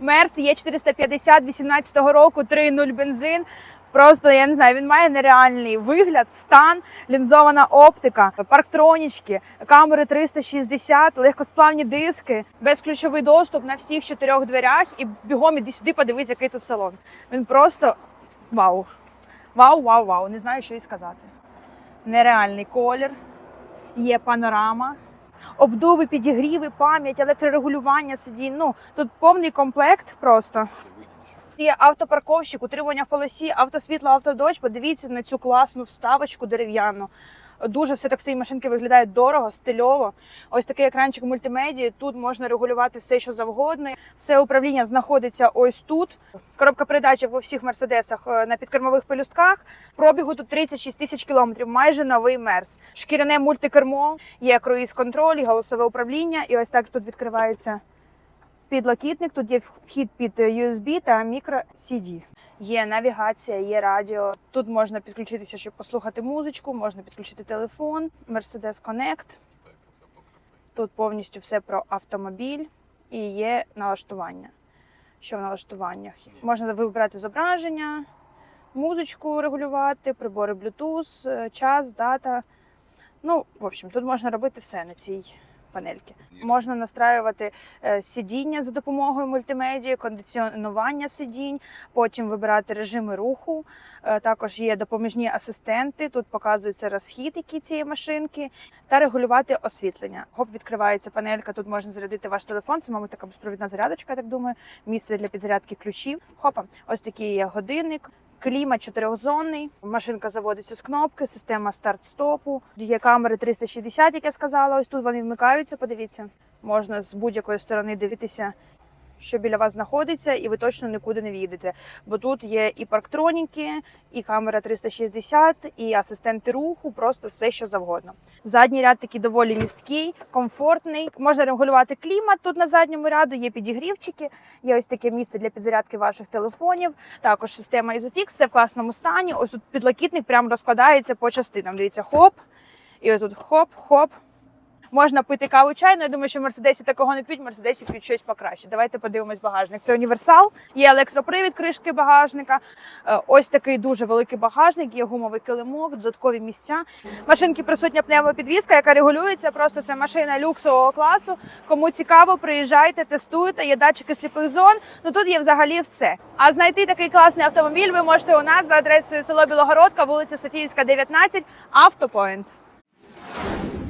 Мерс є 450 18 року, 3.0 бензин. Просто я не знаю, він має нереальний вигляд, стан, лінзована оптика, парктронічки, камери 360, легкосплавні диски, безключовий доступ на всіх чотирьох дверях. І бігом іди сюди, подивись, який тут салон. Він просто вау. Вау, вау, вау. Не знаю, що і сказати. Нереальний колір, є панорама. Обдуви, підігріви, пам'ять, електрорегулювання сидінь. Ну тут повний комплект просто. Є автопарковщик, утримання в полосі, автосвітло, автодощ. Подивіться на цю класну вставочку дерев'яну. Дуже все так ці машинки виглядають дорого, стильово. Ось такий екранчик мультимедії. Тут можна регулювати все, що завгодно. Все управління знаходиться ось тут. Коробка передач у всіх мерседесах е, на підкермових пелюстках. Пробігу тут 36 тисяч кілометрів, майже новий мерс. Шкіряне мультикермо, є круїз-контроль, і голосове управління. І ось так тут відкривається підлокітник. Тут є вхід під е, USB та мікро CD. Є навігація, є радіо. Тут можна підключитися, щоб послухати музичку, можна підключити телефон, Mercedes Connect. Тут повністю все про автомобіль і є налаштування. Що в налаштуваннях? Можна вибирати зображення, музичку регулювати, прибори Bluetooth, е, час, дата. Ну, в общем, тут можна робити все на цій панельці. Можна настраювати е, сидіння за допомогою мультимедії, кондиціонування сидінь, потім вибирати режими руху. Е, Також є допоміжні асистенти. Тут показується розхід, який цієї машинки, та регулювати освітлення. Хоп, відкривається панелька. Тут можна зарядити ваш телефон. Це, мабуть, така безпровідна зарядочка, я так думаю. Місце для підзарядки ключів. Хопа, ось такий є годинник. Клімат чотирьохзонний, машинка заводиться з кнопки, система старт-стопу. Є камери 360, як я сказала. Ось тут вони вмикаються. Подивіться, можна з будь-якої сторони дивитися, що біля вас знаходиться, і ви точно нікуди не в'їдете. Бо тут є і парктроніки, і камера 360, і асистенти руху, просто все, що завгодно. Задній ряд такий доволі місткий, комфортний. Можна регулювати клімат тут на задньому ряду, є підігрівчики, є ось таке місце для підзарядки ваших телефонів. Також система Isofix, все в класному стані. Ось тут підлокітник прямо розкладається по частинам. Дивіться, хоп, і ось тут хоп, хоп. Можна пити каву чай, але я думаю, що Мерседесі такого не п'ють, Мерседесі п'ють щось покраще. Давайте подивимось багажник. Це універсал, є електропривід кришки багажника. Е, Ось такий дуже великий багажник, є гумовий килимок, додаткові місця. Машинки присутня пневмопідвізка, яка регулюється. Просто це машина люксового класу. Кому цікаво, приїжджайте, тестуйте. Є датчики сліпих зон. Ну тут є взагалі все. А знайти такий класний автомобіль ви можете у нас за адресою село Білогородка, вулиця Софіївська, 19, Автопоінт.